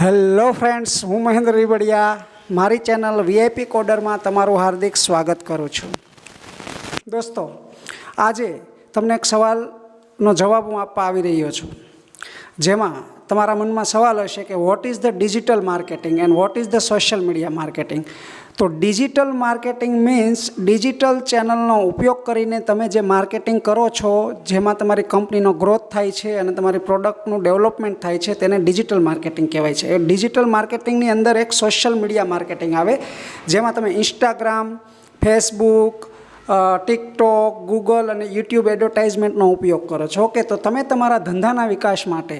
Hello friends હું મહેન્દ્ર રીબડિયા. મારી channel VIP કોડરમાં તમારું હાર્દિક સ્વાગત કરું છું. દોસ્તો, આજે તમને એક સવાલનો જવાબ હું આપવા આવી રહ્યો છું. જેમાં તમારા મનમાં સવાલ હશે કે what is the digital marketing and what is the social media marketing તો ડિજિટલ માર્કેટિંગ મીન્સ ડિજિટલ ચેનલનો ઉપયોગ કરીને તમે જે માર્કેટિંગ કરો છો, જેમાં તમારી કંપનીનો ગ્રોથ થાય છે અને તમારી પ્રોડક્ટનું ડેવલપમેન્ટ થાય છે, તેને ડિજિટલ માર્કેટિંગ કહેવાય છે. એ ડિજિટલ માર્કેટિંગની અંદર એક સોશિયલ મીડિયા માર્કેટિંગ આવે, જેમાં તમે ઇન્સ્ટાગ્રામ ફેસબુક ટિકટોક ગૂગલ અને યુટ્યુબ એડવર્ટાઇઝમેન્ટનો ઉપયોગ કરો છો. ઓકે, તો તમે તમારા ધંધાના વિકાસ માટે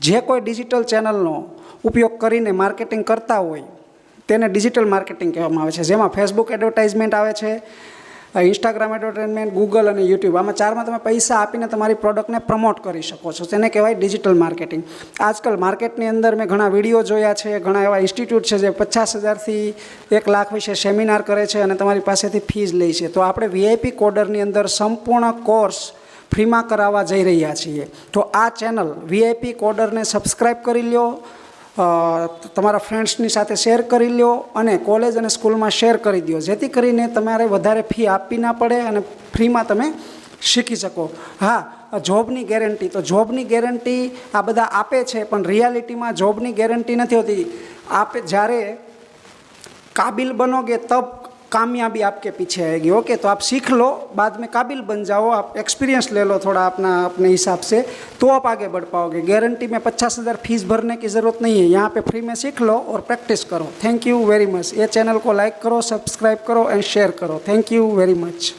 જે કોઈ ડિજિટલ ચેનલનો ઉપયોગ કરીને માર્કેટિંગ કરતા હોય તેને ડિજિટલ માર્કેટિંગ કહેવામાં આવે છે, જેમાં ફેસબુક એડવર્ટાઇઝમેન્ટ આવે છે ઇન્સ્ટાગ્રામ એડવર્ટાઇઝમેન્ટ ગૂગલ અને યુટ્યુબ આમાં ચારમાં તમે પૈસા આપીને તમારી પ્રોડક્ટને પ્રમોટ કરી શકો છો. તેને કહેવાય ડિજિટલ માર્કેટિંગ આજકાલ માર્કેટની અંદર મેં ઘણા વીડિયો જોયા છે, ઘણા એવા ઇન્સ્ટિટ્યૂટ છે જે પચાસ હજારથી એક લાખ વિશે સેમિનાર કરે છે અને તમારી પાસેથી ફીઝ લે છે. તો આપણે વીઆઈપી કોડરની અંદર સંપૂર્ણ કોર્સ ફ્રીમાં કરાવવા જઈ રહ્યા છીએ. તો આ ચેનલ વીઆઈપી કોડરને સબસ્ક્રાઈબ કરી લ્યો. તમારા ફ્રેન્ડ્સની સાથે શેર કરી લો અને કોલેજ અને સ્કૂલમાં શેર કરી દો જેથી કરીને તમારે વધારે ફી આપવી ના પડે અને ફ્રીમાં તમે શીખી શકો. હા જોબની ગેરંટી તો જોબની ગેરંટી આ બધા આપે છે, પણ રિયાલિટીમાં જોબની ગેરંટી નથી હોતી. આપે જ્યારે કાબિલ બનોગે, તબ कामयाबी आपके पीछे आएगी ओके तो आप सीख लो बाद में काबिल बन जाओ आप एक्सपीरियंस ले लो थोड़ा अपना अपने हिसाब से तो आप आगे बढ़ पाओगे गारंटी में पचास हज़ार फीस भरने की ज़रूरत नहीं है यहाँ पे फ्री में सीख लो और प्रैक्टिस करो थैंक यू वेरी मच ये चैनल को लाइक करो सब्सक्राइब करो एंड शेयर करो थैंक यू वेरी मच